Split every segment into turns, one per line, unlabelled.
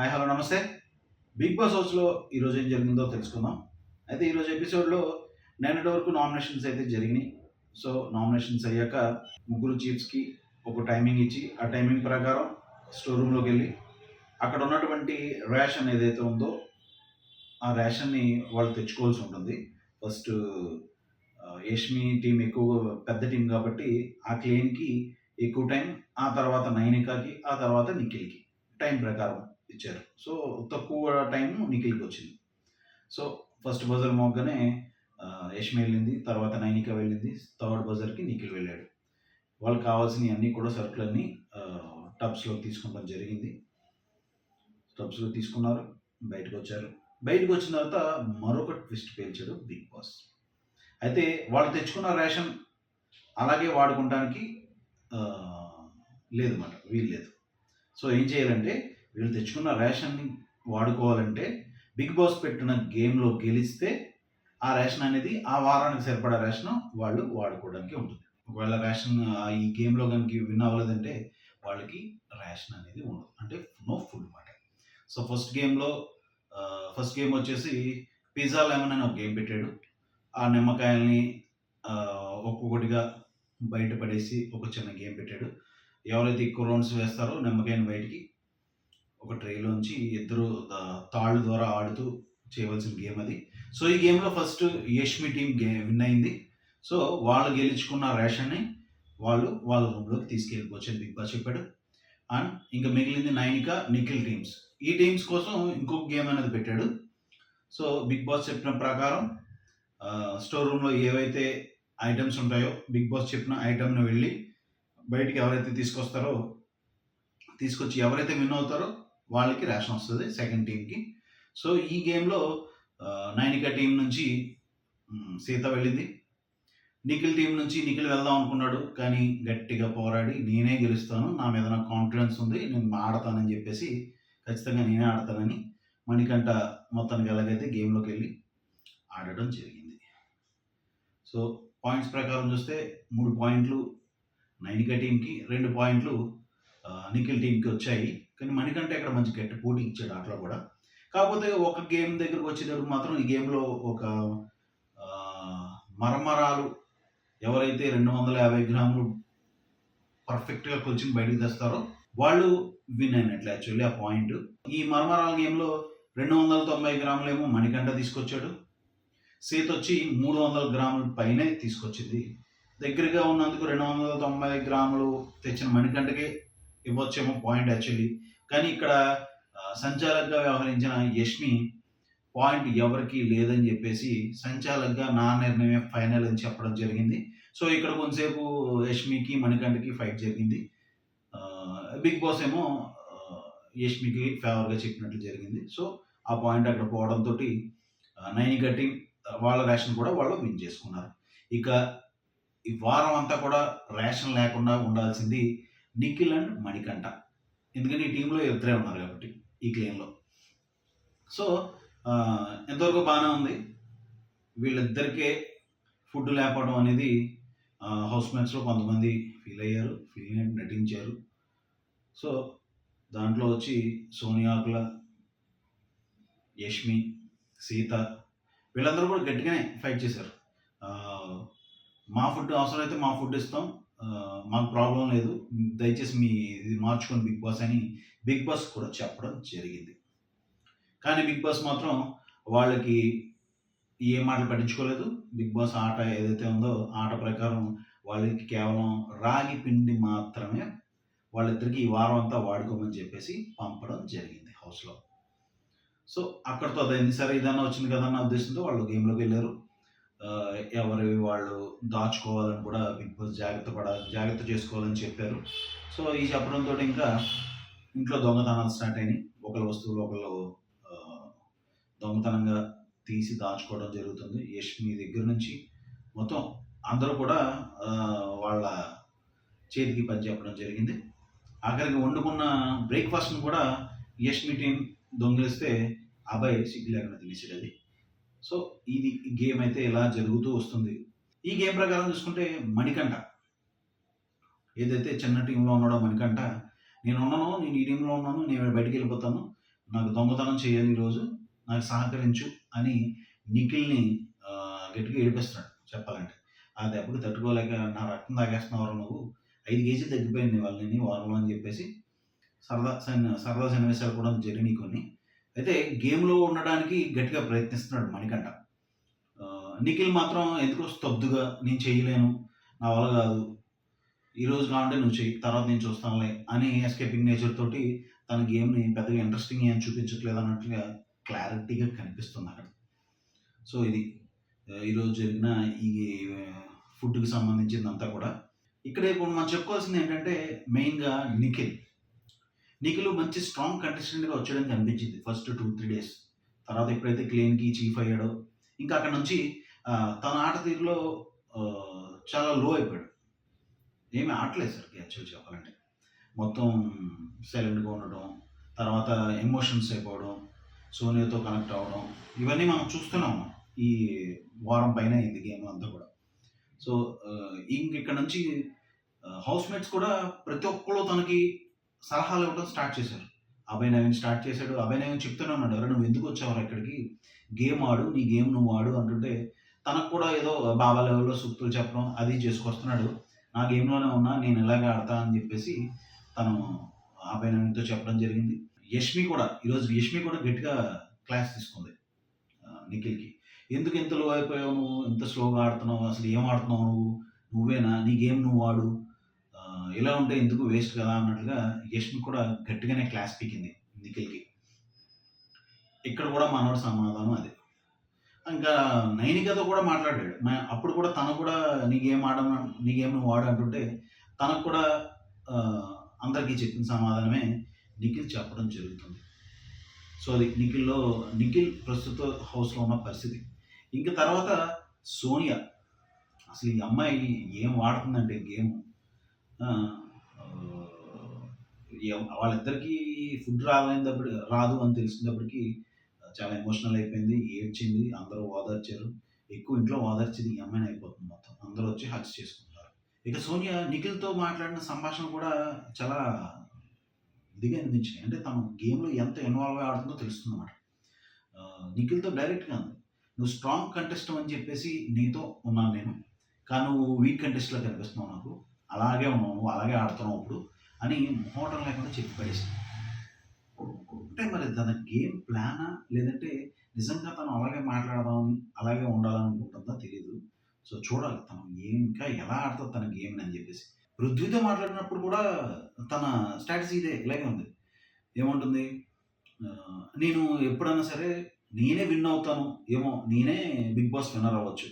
Hi hello నమస్తే. Big boss హౌస్లో ఈరోజు ఏం జరిగిందో తెలుసుకుందాం. అయితే ఈరోజు ఎపిసోడ్లో నిన్నటి వరకు నామినేషన్స్ అయితే జరిగినాయి. సో నామినేషన్స్ అయ్యాక ముగ్గురు చీఫ్స్కి ఒక టైమింగ్ ఇచ్చి ఆ టైమింగ్ ప్రకారం స్టోర్ రూమ్లోకి వెళ్ళి అక్కడ ఉన్నటువంటి రేషన్ ఏదైతే ఉందో ఆ రేషన్ని వాళ్ళు తెచ్చుకోవాల్సి ఉంటుంది. ఫస్ట్ యష్మి టీం ఎక్కువ పెద్ద టీం కాబట్టి ఆ క్లెయిమ్కి ఎక్కువ టైం ఆ తర్వాత నైనికాకి ఆ తర్వాత నిఖిల్కి. టైం ప్రకారం. ఇచ్చారు. సో తక్కువ టైం నిఖిల్కి వచ్చింది సో ఫస్ట్ బజర్ మోగ్గానే యష్మి వెళ్ళింది తర్వాత నైనిక వెళ్ళింది థర్డ్ బజర్కి నిఖిల్ వెళ్ళాడు. వాళ్ళకి కావాల్సినవి అన్నీ కూడా సరుకులన్నీ టబ్స్లో తీసుకోవడం జరిగింది. టబ్స్లో తీసుకున్నారు బయటకు వచ్చారు బయటకు వచ్చిన తర్వాత మరొక ట్విస్ట్ పేల్చాడు బిగ్ బాస్. అయితే వాళ్ళు తెచ్చుకున్న రేషన్ అలాగే వాడుకోవడానికి లేదన్నమాట వీలు లేదు సో ఏం చేయాలంటే వీళ్ళు తెచ్చుకున్న రేషన్ని వాడుకోవాలంటే బిగ్ బాస్ పెట్టిన గేమ్లో గెలిస్తే ఆ రేషన్ అనేది ఆ వారానికి సరిపడా రేషన్ వాళ్ళు వాడుకోవడానికి ఉంటుంది. ఒకవేళ రేషన్ ఈ గేమ్లో కనుక విన్ అవ్వలేదంటే వాళ్ళకి రేషన్ అనేది ఉండదు. అంటే నో ఫుడ్ మాట. సో ఫస్ట్ గేమ్లో ఫస్ట్ గేమ్ వచ్చేసి పిజ్జా లెమన్ అని ఒక గేమ్ పెట్టాడు. ఆ నిమ్మకాయల్ని ఒక్కొక్కటిగా బయట పడేసి ఒక చిన్న గేమ్ పెట్టాడు. ఎవరైతే ఎక్కువ రౌండ్స్ వేస్తారో నిమ్మకాయని బయటికి ఒక ట్రేలోంచి ఇద్దరు తాళ్ళు ద్వారా ఆడుతూ చేయవలసిన గేమ్ అది. సో ఈ గేమ్లో ఫస్ట్ యష్మి టీం గే విన్ అయింది. సో వాళ్ళు గెలుచుకున్న రేషన్ని వాళ్ళు వాళ్ళ రూమ్లోకి తీసుకెళ్ళిపోవచ్చు అని బిగ్ బాస్ చెప్పాడు. అండ్ ఇంకా మిగిలింది నైనిక నిఖిల్ టీమ్స్. ఈ టీమ్స్ కోసం ఇంకొక గేమ్ అనేది పెట్టాడు. సో బిగ్ బాస్ చెప్పిన ప్రకారం స్టోర్ రూమ్లో ఏవైతే ఐటమ్స్ ఉంటాయో బిగ్ బాస్ చెప్పిన ఐటమ్ను వెళ్ళి బయటికి ఎవరైతే తీసుకొస్తారో తీసుకొచ్చి ఎవరైతే విన్ అవుతారో వాళ్ళకి రేషన్ వస్తుంది సెకండ్ టీంకి సో ఈ గేమ్లో నైనిక టీం నుంచి సీత వెళ్ళింది. నిఖిల్ టీం నుంచి నిఖిల్ వెళ్దాం అనుకున్నాడు కానీ గట్టిగా పోరాడి నేనే గెలుస్తాను నా మీద నాకు కాన్ఫిడెన్స్ ఉంది నేను ఆడతానని చెప్పేసి ఖచ్చితంగా నేనే ఆడతానని మణికంఠ మొత్తానికి ఎలాగైతే గేమ్లోకి వెళ్ళి ఆడటం జరిగింది. సో పాయింట్స్ ప్రకారం చూస్తే మూడు పాయింట్లు నైనిక టీంకి రెండు పాయింట్లు నిఖిల్ టీంకి వచ్చాయి. కానీ మణికంటే ఇక్కడ మంచి గట్టి పోటీ ఇచ్చాడు ఆటలో కూడా. కాకపోతే ఒక గేమ్ దగ్గరకు వచ్చేటప్పుడు మాత్రం ఈ గేమ్లో ఒక మరమరాలు ఎవరైతే రెండు వందల యాభై గ్రాములు పర్ఫెక్ట్గా కొలిచి బయటకు తెస్తారో వాళ్ళు విన్ అయినట్లు యాక్చువల్లీ ఆ పాయింట్ ఈ మరమరాల గేమ్లో రెండు వందల తొంభై గ్రాములేమో మణికంఠ తీసుకొచ్చాడు. సీత వచ్చి మూడు వందల గ్రాముల పైనే తీసుకొచ్చింది. దగ్గరగా ఉన్నందుకు రెండు వందల తొంభై గ్రాములు తెచ్చిన మణికంఠకి ఇవ్వచ్చేమో పాయింట్ యాక్చువల్లీ కానీ ఇక్కడ ఆ, వ్యవహరించిన యష్మి పాయింట్ ఎవరికి లేదని చెప్పేసి సంచాలకుగా నా నిర్ణయమే ఫైనల్ అని చెప్పడం జరిగింది. సో ఇక్కడ కొంతసేపు యష్మికి మణికంఠకి ఫైట్ జరిగింది. బిగ్ బాస్ ఏమో యష్మికి ఫేవర్గా చెప్పినట్లు జరిగింది. సో ఆ పాయింట్ అక్కడ పోవడంతో నైనిక టీం వాళ్ళ రేషన్ కూడా వాళ్ళు విన్ చేసుకున్నారు. ఇక ఈ వారం అంతా కూడా రేషన్ లేకుండా ఉండాల్సింది నిఖిల్ అండ్ మణికంఠ. ఎందుకంటే ఈ టీంలో ఇద్దరే ఉన్నారు కాబట్టి ఈ క్లెయిమ్లో సో ఎంతవరకు బాగానే ఉంది? వీళ్ళిద్దరికే ఫుడ్ లేకపోవడం అనేది హౌస్ మేట్స్లో కొంతమంది ఫీల్ అయ్యారు ఫీల్ అయినట్టు నటించారు. సో దాంట్లో వచ్చి సోనియాకుల యష్మి సీత వీళ్ళందరూ కూడా గట్టిగానే ఫైట్ చేశారు. మా ఫుడ్ అవసరమైతే మా ఫుడ్ ఇస్తాం మాకు ప్రాబ్లం లేదు. దయచేసి మీ ఇది మార్చుకొని బిగ్ బాస్ అని బిగ్ బాస్ కూడా చెప్పడం జరిగింది. కానీ బిగ్ బాస్ మాత్రం వాళ్ళకి ఏ మాటలు పట్టించుకోలేదు. బిగ్ బాస్ ఆట ఏదైతే ఉందో ఆట ప్రకారం వాళ్ళకి కేవలం రాగి పిండి మాత్రమే వాళ్ళిద్దరికి ఈ వారం అంతా వాడుకోమని చెప్పేసి పంపడం జరిగింది హౌస్లో. సో అక్కడితో అదైంది. సరే ఇదన్నా వచ్చింది కదా అన్న ఉద్దేశంతో వాళ్ళు గేమ్లోకి వెళ్ళారు. ఎవరి వాళ్ళు దాచుకోవాలని కూడా బిగ్ బాస్ జాగ్రత్త పడ జాగ్రత్త చేసుకోవాలని చెప్పారు. సో ఈ చెప్పడంతో ఇంకా ఇంట్లో దొంగతనాలు స్టార్ట్ అయినాయి. ఒకళ్ళ వస్తువులు ఒకళ్ళు దొంగతనంగా తీసి దాచుకోవడం జరుగుతుంది. యష్మి దగ్గర నుంచి మొత్తం అందరూ కూడా వాళ్ళ చేతికి పని చెప్పడం జరిగింది. ఆఖరికి వండుకున్న బ్రేక్ఫాస్ట్ని కూడా యష్మి టీం దొంగిలిస్తే అబ్బాయి సిగ్గు లేకుండా తినేసాడు అది. సో ఇది గేమ్ అయితే ఇలా జరుగుతూ వస్తుంది? ఈ గేమ్ ప్రకారం చూసుకుంటే మణికంఠ. ఏదైతే చిన్న టీంలో ఉన్నాడో మణికంఠ నేను ఉన్నాను నేను ఈ టీంలో ఉన్నాను నేను బయటికి వెళ్ళిపోతాను నాకు దొంగతనం చేయాలి ఈరోజు నాకు సహకరించు అని నిఖిల్ని గట్టిగా ఏడిపిస్తున్నాడు చెప్పాలంటే. ఆ దెబ్బకి తట్టుకోలేక నా రక్తం తాగేస్తున్నవారు నువ్వు ఐదు కేజీలు తగ్గిపోయింది వాళ్ళని వారంలో అని చెప్పేసి సరదా సరదా సన్నివేశాలు కూడా జరిగినాయి కొన్ని. అయితే గేమ్లో ఉండడానికి గట్టిగా ప్రయత్నిస్తున్నాడు మణికంఠ. నిఖిల్ మాత్రం ఎందుకో స్తబ్దుగా నేను చేయలేను నా వల్ల కాదు ఈరోజు కావాలంటే నువ్వు చెయ్యి తర్వాత నేను చూస్తానులే అని ఎస్కేపింగ్ నేచర్ తోటి తన గేమ్ని పెద్దగా ఇంట్రెస్టింగ్ ఏం చూపించట్లేదు అన్నట్టుగా క్లారిటీగా కనిపిస్తుంది అక్కడ. సో ఇది ఈరోజు జరిగిన ఈ ఫుడ్కి సంబంధించిందంతా కూడా. ఇక్కడ ఇప్పుడు మనం చెప్పుకోవాల్సింది ఏంటంటే మెయిన్గా నిఖిల్. నిఖిల్ మంచి స్ట్రాంగ్ కంటెస్టెంట్గా వచ్చాడని అనిపించింది. ఫస్ట్ టూ త్రీ డేస్ తర్వాత ఎప్పుడైతే క్లీన్కి చీఫ్ అయ్యాడో ఇంకా అక్కడ నుంచి తన ఆట తీరులో చాలా లో అయిపోయాడు. ఏమీ ఆటలేదు సార్ యాక్చువల్ చెప్పాలంటే. మొత్తం సైలెంట్గా ఉండడం తర్వాత ఎమోషన్స్ అయిపోవడం సోనియాతో కనెక్ట్ అవ్వడం ఇవన్నీ మనం చూస్తున్నాము ఈ వారం పైన అయింది గేమ్ అంతా కూడా. సో ఇంక ఇక్కడ నుంచి హౌస్ మేట్స్ కూడా ప్రతి ఒక్కళ్ళు తనకి సలహాలు ఇవ్వడం స్టార్ట్ చేశారు. అభయ నవీన్ స్టార్ట్ చేశాడు. అభయ నవీన్ చెప్తూనే ఉన్నాడు ఎవరు నువ్వు ఎందుకు వచ్చావు ఇక్కడికి? గేమ్ ఆడు నీ గేమ్ నువ్వు ఆడు అంటుంటే తనకు కూడా ఏదో బాబా లెవెల్లో సూక్తులు చెప్పడం అది చేసుకొస్తున్నాడు. నా గేమ్లోనే ఉన్నా నేను ఇలాగే ఆడతా అని చెప్పేసి తను అభయ నవీన్తో చెప్పడం జరిగింది. యష్మి కూడా ఈరోజు యష్మి కూడా గట్టిగా క్లాస్ తీసుకుంది నిఖిల్కి. ఎందుకు ఇంత లో అయిపోయావు నువ్వు? ఇంత స్లోగా ఆడుతున్నావు? అసలు ఏం ఆడుతున్నావు నువ్వు? నువ్వేనా? నీ గేమ్ నువ్వు ఆడు. ఇలా ఉంటే ఎందుకు వేస్ట్ కదా? అన్నట్లుగా యష్మి కూడా గట్టిగానే క్లాస్ పీకింది నిఖిల్కి. ఇక్కడ కూడా మనోడు సమాధానం అదే. ఇంకా నైనికతో కూడా మాట్లాడాడు. అప్పుడు కూడా తను కూడా నీకేం గేమ్ ఆడమ నీ నువ్వు ఆడు అంటుంటే తనకు కూడా అందరికీ చెప్పిన సమాధానమే నిఖిల్ చెప్పడం జరుగుతుంది. సో అది నిఖిల్లో నిఖిల్ ప్రస్తుత హౌస్లో ఉన్న పరిస్థితి. ఇంక తర్వాత సోనియా. అసలు ఈ అమ్మాయి ఏం వాడుతుందంటే గేమ్. వాళ్ళిద్దరికీ ఫుడ్ రాలేనప్పుడు రాదు అని తెలిసినప్పటికీ చాలా ఎమోషనల్ అయిపోయింది ఏడ్చింది అందరూ ఓదార్చారు. ఎక్కువ ఇంట్లో ఓదార్చింది ఈ అమ్మాయిని అయిపోతుంది మొత్తం. అందరూ వచ్చి హత్య చేసుకుంటారు ఇక సోనియా నిఖిల్తో మాట్లాడిన సంభాషణ కూడా చాలా ఇదిగా అనిపించినాయి. అంటే తమ గేమ్లో ఎంత ఇన్వాల్వ్ అయి ఆడుతుందో తెలుస్తుంది నిఖిల్తో డైరెక్ట్గా ఉంది నువ్వు స్ట్రాంగ్ కంటెస్ట్ అని చెప్పేసి నీతో ఉన్నాను నేను. కానీ నువ్వు వీక్ కంటెస్ట్లో కనిపిస్తున్నావు నాకు. అలాగే ఉన్నావు నువ్వు అలాగే ఆడుతున్నావు ఇప్పుడు అని మొహోటం లేకుండా చెప్పి పడేసింది. అంటే మరి తన గేమ్ ప్లానా? లేదంటే నిజంగా తను అలాగే మాట్లాడదామని అలాగే ఉండాలనుకుంటుందా తెలియదు సో చూడాలి తను గేమ్ ఇంకా ఎలా ఆడుతుంది తన గేమ్ అని చెప్పేసి. పృథ్వీతో మాట్లాడినప్పుడు కూడా తన స్ట్రాటజీ ఇదే ఇలాగే ఉంది. ఏముంటుంది? నేను ఎప్పుడైనా సరే నేనే విన్ అవుతాను ఏమో నేనే బిగ్ బాస్ విన్నర్ అవ్వచ్చు.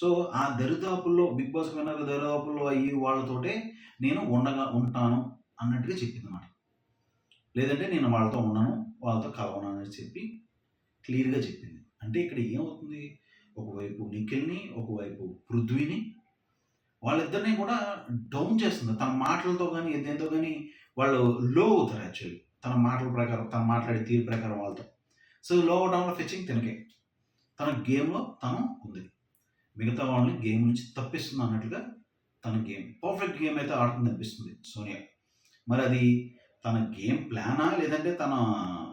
సో ఆ దరిదాపుల్లో బిగ్ బాస్ విన్నర్ దరిదాపుల్లో అయ్యి వాళ్ళతోటే నేను ఉండగా ఉంటాను అన్నట్టుగా చెప్పింది అన్నమాట లేదంటే నేను వాళ్ళతో ఉండను వాళ్ళతో కలవను అని చెప్పి క్లియర్గా చెప్పింది. అంటే ఇక్కడ ఏమవుతుంది? ఒకవైపు నిఖిల్ని ఒకవైపు పృథ్వీని వాళ్ళిద్దరిని కూడా డౌన్ చేస్తుంది. తన మాటలతో కానీ దేంతో కానీ వాళ్ళు లో అవుతారు యాక్చువల్లీ. తన మాటల ప్రకారం తన మాట్లాడే తీరు ప్రకారం వాళ్ళతో. సో లో అవడంలో ఫెచ్చింగ్ తినకే. తన గేమ్లో తను ఉంది. మిగతా వాళ్ళని గేమ్ నుంచి తప్పిస్తుంది అన్నట్లుగా తన గేమ్ పర్ఫెక్ట్ గేమ్ అయితే ఆడుతుంది అనిపిస్తుంది సోనియా. మరి అది తన గేమ్ ప్లానా లేదంటే తన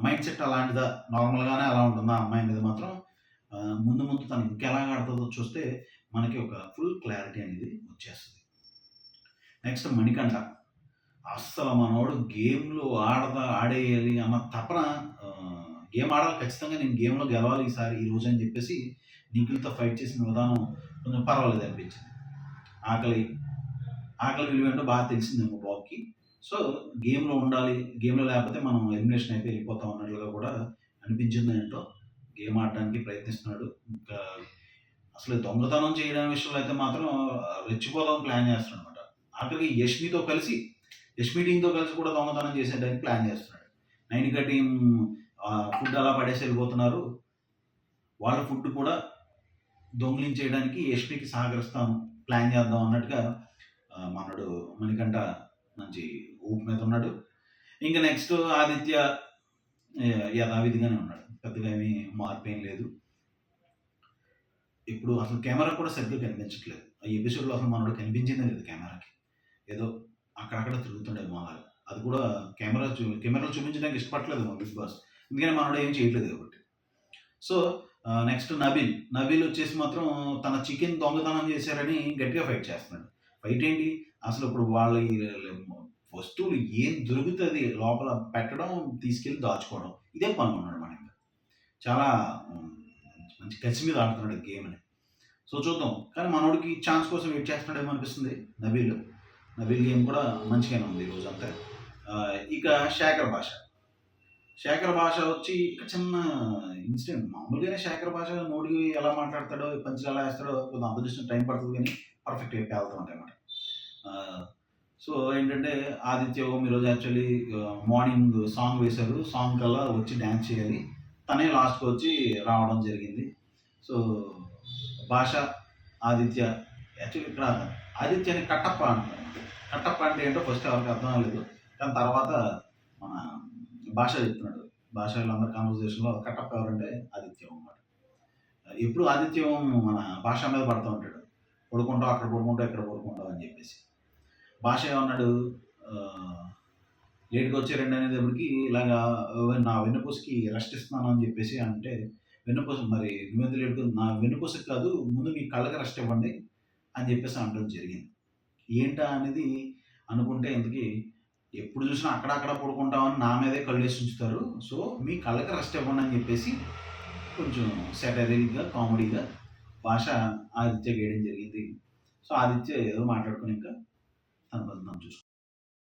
మైండ్ సెట్ అలాంటిదా? నార్మల్గానే అలా ఉంటుందా అమ్మాయి మీద మాత్రం? ముందు ముందు తను ఇంకెలా ఆడుతుందో చూస్తే మనకి ఒక ఫుల్ క్లారిటీ అనేది వచ్చేస్తుంది. నెక్స్ట్ మణికంఠ. అస్సలు మనోడు గేమ్లో ఆడదా ఆడేయాలి అన్న తపన గేమ్ ఆడాలి ఖచ్చితంగా నేను గేమ్లో గెలవాలి ఈసారి ఈ రోజు అని చెప్పేసి నిఖిల్తో ఫైట్ చేసిన విధానం కొంచెం పర్వాలేదు అనిపించింది. ఆకలి ఆకలి విలువ ఏంటో బాగా తెలిసిందేమో బాబుకి సో గేమ్లో ఉండాలి గేమ్లో లేకపోతే మనం ఎలిమినేషన్ అయితే వెళ్ళిపోతాం అన్నట్లుగా కూడా అనిపించింది ఏంటో గేమ్ ఆడడానికి ప్రయత్నిస్తున్నాడు. ఇంకా అసలు దొంగతనం చేయడం విషయంలో అయితే మాత్రం రెచ్చిపోదాం ప్లాన్ చేస్తున్నాడు అనమాట ఆఖరికి యష్మితో కలిసి యష్మి టీంతో కలిసి కూడా దొంగతనం చేసేటానికి ప్లాన్ చేస్తున్నాడు. నైనికా టీం ఫుడ్ అలా పడేసి వెళ్ళిపోతున్నారు. వాళ్ళ ఫుడ్ కూడా దొంగిలించేయడానికి ఎస్పీకి సహకరిస్తాం ప్లాన్ చేద్దాం అన్నట్టుగా మనడు మణికంఠ మంచి ఊపు మీద ఉన్నాడు. ఇంకా నెక్స్ట్ ఆదిత్య యథావిధిగానే ఉన్నాడు. పెద్దగా ఏమీ మార్పు ఏం లేదు. ఇప్పుడు అసలు కెమెరా కూడా సరిగ్గా కనిపించట్లేదు. ఆ ఎపిసోడ్లో అసలు మనోడు కనిపించిందే లేదు కెమెరాకి. ఏదో అక్కడక్కడ తిరుగుతుండే మాలాగా. అది కూడా కెమెరా చూ కెమెరాలో చూపించడానికి ఇష్టపడలేదు బిగ్ బాస్. ఎందుకంటే మనోడు ఏం చేయట్లేదు కాబట్టి. So next Nabeel. నబీల్ వచ్చేసి మాత్రం తన చికెన్ దొంగతనం చేశారని గట్టిగా ఫైట్ చేస్తున్నాడు. ఫైట్ ఏంటి? అసలు ఇప్పుడు వాళ్ళ వస్తువులు ఏం దొరుకుతుంది? లోపల పెట్టడం తీసుకెళ్ళి దాచుకోవడం. ఇదే పని ఉన్నాడు మన ఇంకా చాలా మంచి కసి మీద ఆడుతున్నాడు గేమ్ అని సో చూద్దాం. కానీ మనోడికి ఛాన్స్ కోసం వెయిట్ చేస్తున్నాడేమో అనిపిస్తుంది నబీల్. నబీల్ గేమ్ కూడా మంచిగానే ఉంది ఈరోజు అంతా ఇక శేఖర్ భాష. శేఖర్ భాష వచ్చి ఇక చిన్న ఇన్సిడెంట్. మామూలుగానే శేఖర్ భాష నోడికి ఎలా మాట్లాడతాడో పంచులు ఎలా వేస్తాడో కొంత అంత టైం పడుతుంది కానీ పర్ఫెక్ట్గా వెళ్తూ ఉంటాయి అనమాట సో ఏంటంటే ఆదిత్య ఓం ఈరోజు యాక్చువల్లీ మార్నింగ్ సాంగ్ వేశారు. సాంగ్ కల్లా వచ్చి డ్యాన్స్ చేయాలి. తనే లాస్ట్కి వచ్చి రావడం జరిగింది. సో భాష ఆదిత్య యాక్చువల్లీ ఇక్కడ ఆదిత్యని కట్టప్ప అంటారు కట్టప్ప అంటే ఏంటో ఫస్ట్ ఎవరికి అర్థం కాలేదు. కానీ తర్వాత భాష చెప్తున్నాడు. భాష వీళ్ళందరి కాన్వర్సేషన్లో కటప్ ఎవరంటే ఆదిత్యం అన్నమాట. ఎప్పుడు ఆదిత్యం మన భాష మీద పడుతూ ఉంటాడు. పడుకుంటావు అక్కడ పడుకుంటావు ఇక్కడ పడుకుంటావు అని చెప్పేసి. భాష ఏమన్నాడు? లేట్గా వచ్చారండి అనేటప్పటికి ఇలాగా నా వెన్నుపూసకి రెస్ట్ ఇస్తున్నాను అని చెప్పేసి అంటే వెన్నుపూస మరి నువ్వెందుకు లేట్ నా వెన్నుపూసకి కాదు ముందు మీ కళ్ళకి రెస్ట్ ఇవ్వండి అని చెప్పేసి అనడం జరిగింది. ఏంటా అనేది అనుకుంటే ఇంతకీ ఎప్పుడు చూసినా అక్కడక్కడ పడుకుంటామని నా మీదే కళ్ళు వేసి ఉంచుతారు. సో మీ కళ్ళకి రెస్ట్ ఇవ్వండి అని చెప్పేసి కొంచెం సెటరీగా కామెడీగా భాష ఆదిత్య గేయడం జరిగింది. సో ఆదిత్య ఏదో మాట్లాడుకుని ఇంకా తన పని చూసుకుంటాం